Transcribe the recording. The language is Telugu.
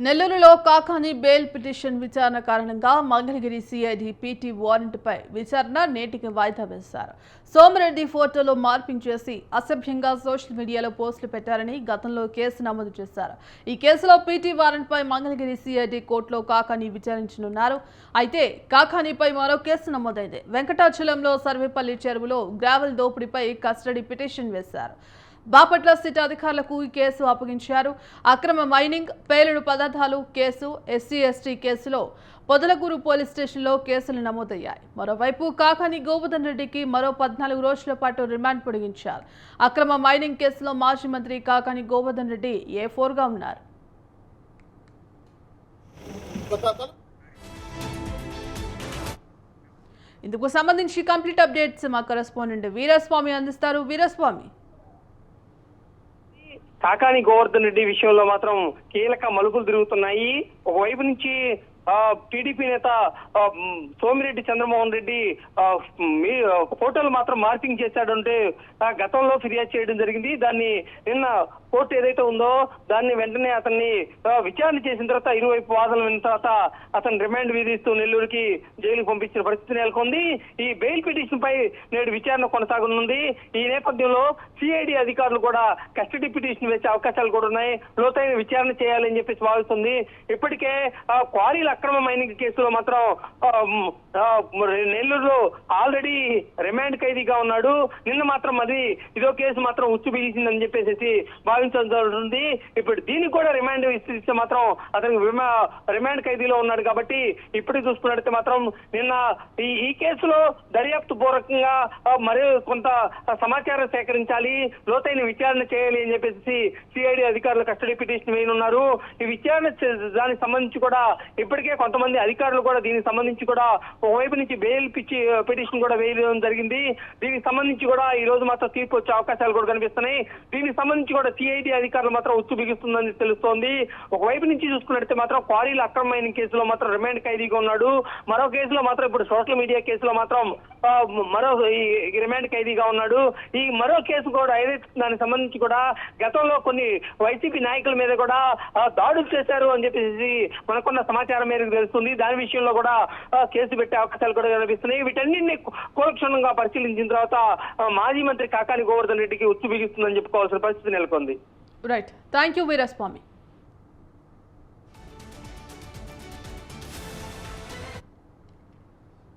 నెల్లూరులో కాకాని బెయిల్ పిటిషన్ విచారణ కారణంగా మంగళగిరి సిఐడి పీటీ వారెంట్పై విచారణ నేటికి వాయిదా వేశారు. సోమిరెడ్డి ఫోటోలో మార్పింగ్ చేసి అసభ్యంగా సోషల్ మీడియాలో పోస్టులు పెట్టారని గతంలో కేసు నమోదు చేశారు. ఈ కేసులో పీటీ వారెంట్పై మంగళగిరి సిఐడి కోర్టులో కాకాని విచారించనున్నారు. అయితే కాకానిపై మరో కేసు నమోదైంది. వెంకటాచలంలో సర్వేపల్లి చెరువులో గ్రావెల్ దోపిడీపై కస్టడీ పిటిషన్ వేశారు. బాపట్ల సిటీ అధికారులకు ఈ కేసు అప్పగించారు. అక్రమ మైనింగ్ పేలుడు పదార్థాలు కేసు ఎస్సీ ఎస్టీ కేసులో పొదలగూరు పోలీస్ స్టేషన్లో కేసులు నమోదయ్యాయి. మరోవైపు కాకాని గోవర్ధన్ రెడ్డికి మరో పద్నాలుగు రోజుల పాటు రిమాండ్ పొడిగించారు. అక్రమ మైనింగ్ కేసులో మాజీ మంత్రి కాకాని గోవర్ధన్ రెడ్డి ఏ ఫోర్గా ఉన్నారు? ఇందుకు సంబంధించి కంప్లీట్ అప్డేట్స్ మా కరస్పాండెంట్ వీరస్వామి అందిస్తారు. వీరస్వామి. కాకాని గోవర్ధన్ రెడ్డి విషయంలో మాత్రం కీలక మలుపులు తిరుగుతున్నాయి. ఒకవైపు నుంచి ఆ టీడీపీ నేత సోమిరెడ్డి చంద్రమోహన్ రెడ్డి ఫోటోలు మాత్రం మార్పింగ్ చేశాడంటే ఆ, గతంలో ఫిర్యాదు చేయడం జరిగింది. దాన్ని నిన్న కోర్టు ఏదైతే ఉందో దాన్ని వెంటనే అతన్ని విచారణ చేసిన తర్వాత ఇరువైపు వాదనలు విన్న తర్వాత అతను రిమాండ్ విధిస్తూ నెల్లూరుకి జైలుకు పంపించిన పరిస్థితి నెలకొంది. ఈ బెయిల్ పిటిషన్ పై నేడు విచారణ కొనసాగనుంది. ఈ నేపథ్యంలో సిఐడి అధికారులు కూడా కస్టడీ పిటిషన్ వేసే అవకాశాలు కూడా ఉన్నాయి. లోతైన విచారణ చేయాలని చెప్పేసి భావిస్తుంది. ఇప్పటికే క్వారీల అక్రమ మైనింగ్ కేసులో మాత్రం నెల్లూరులో ఆల్రెడీ రిమాండ్ ఖైదీగా ఉన్నాడు. నిన్న మాత్రం అది ఇదో కేసు మాత్రం ఉచ్చు బిగించిందని చెప్పేసి భావించడం జరుగుతుంది ఇప్పుడు దీనికి కూడా రిమాండ్ ఇస్తే మాత్రం అతనికి రిమాండ్ ఖైదీలో ఉన్నాడు కాబట్టి ఇప్పటికి చూసుకున్నట్లయితే మాత్రం నిన్న ఈ ఈ కేసులో దర్యాప్తు పూర్వకంగా మరియు కొంత సమాచారం సేకరించాలి లోతైన విచారణ చేయాలి అని చెప్పేసి సిఐడి అధికారులు కస్టడీ పిటిషన్ వేయనున్నారు. ఈ విచారణ దానికి సంబంధించి కూడా ఇప్పటికే కొంతమంది అధికారులు కూడా దీనికి సంబంధించి కూడా ఒకవైపు నుంచి బెయిల్ పిచ్చి పిటిషన్ కూడా వేయడం జరిగింది. దీనికి సంబంధించి కూడా ఈ రోజు మాత్రం తీర్పు వచ్చే అవకాశాలు కూడా కనిపిస్తున్నాయి. దీనికి సంబంధించి కూడా సిఐడి అధికారులు మాత్రం ఉచ్చు బిగిస్తుందని తెలుస్తోంది. ఒకవైపు నుంచి చూసుకున్నట్లయితే మాత్రం క్వారీల అక్రమ మైనింగ్ కేసులో మాత్రం రిమాండ్ ఖైదీగా ఉన్నాడు. మరో కేసులో మాత్రం ఇప్పుడు సోషల్ మీడియా కేసులో మాత్రం మరో ఈ రిమాండ్ ఖైదీగా ఉన్నాడు. ఈ మరో కేసు కూడా ఏదైతే దానికి సంబంధించి కూడా గతంలో కొన్ని వైసీపీ నాయకుల మీద కూడా దాడులు చేశారు అని చెప్పేసి మనకున్న సమాచారం మేరకు తెలుస్తుంది. దాని విషయంలో కూడా కేసు పెట్టే అవకాశాలు కూడా కనిపిస్తున్నాయి. వీటన్నింటినీ కూలక్షణంగా పరిశీలించిన తర్వాత మాజీ మంత్రి కాకాని గోవర్ధన్ రెడ్డికి ఉచ్చు బిగిస్తుందని చెప్పుకోవాల్సిన పరిస్థితి నెలకొంది. Right. Thank you, Veeraswamy.